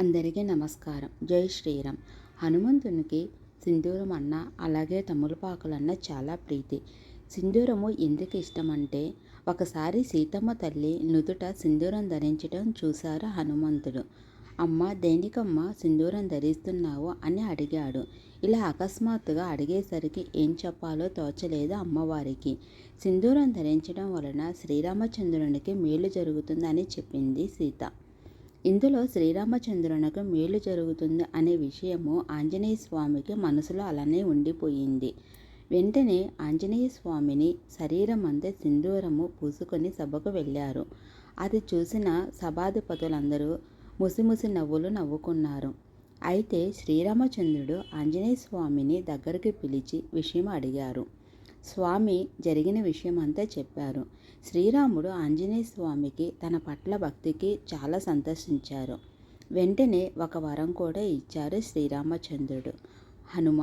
అందరికీ నమస్కారం. జై శ్రీరామ్. హనుమంతునికి సింధూరం అన్న అలాగే తమలపాకులన్న చాలా ప్రీతి. సింధూరము ఎందుకు ఇష్టమంటే ఒకసారి సీతమ్మ తల్లి నుదుట సింధూరం ధరించడం చూశారు హనుమంతుడు. అమ్మ దేనికమ్మ సింధూరం ధరిస్తున్నావు అని అడిగాడు. ఇలా అకస్మాత్తుగా అడిగేసరికి ఏం చెప్పాలో తోచలేదు అమ్మవారికి. సింధూరం ధరించడం వలన శ్రీరామచంద్రునికి మేలు జరుగుతుందని చెప్పింది సీత. ఇందులో శ్రీరామచంద్రునకు మేలు జరుగుతుంది అనే విషయము ఆంజనేయ స్వామికి మనసులో అలానే ఉండిపోయింది. వెంటనే ఆంజనేయ స్వామిని శరీరం అంతే సింధూరము పూసుకొని సభకు వెళ్ళారు. అది చూసిన సభాధిపతులందరూ ముసిముసి నవ్వులు నవ్వుకున్నారు. అయితే శ్రీరామచంద్రుడు ఆంజనేయ స్వామిని దగ్గరికి పిలిచి విషయం అడిగారు. స్వామి జరిగిన విషయం అంతా చెప్పారు. శ్రీరాముడు ఆంజనేయ స్వామికి తన పట్ల భక్తికి చాలా సంతోషించారు. వెంటనే ఒక వరం కూడా ఇచ్చారు శ్రీరామచంద్రుడు. హనుమ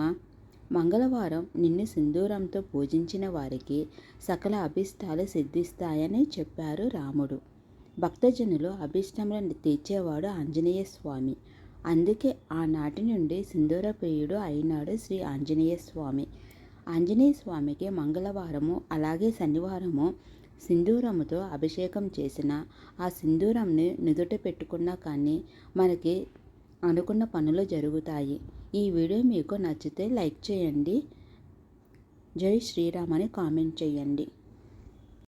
మంగళవారం నిన్ను సింధూరంతో పూజించిన వారికి సకల అభిష్టాలు సిద్ధిస్తాయని చెప్పారు రాముడు. భక్తజనులు అభిష్టములను తీర్చేవాడు ఆంజనేయ స్వామి అందుకే ఆనాటి నుండి సింధూర ప్రియుడు అయినాడు శ్రీ ఆంజనేయ స్వామి ఆంజనేయ స్వామికి మంగళవారము అలాగే శనివారము సింధూరముతో అభిషేకం చేసిన ఆ సింధూరంని నుదుట పెట్టుకున్నా కానీ మనకి అనుకున్న పనులు జరుగుతాయి. ఈ వీడియో మీకు నచ్చితే లైక్ చేయండి. జై శ్రీరామ్ అని కామెంట్ చేయండి.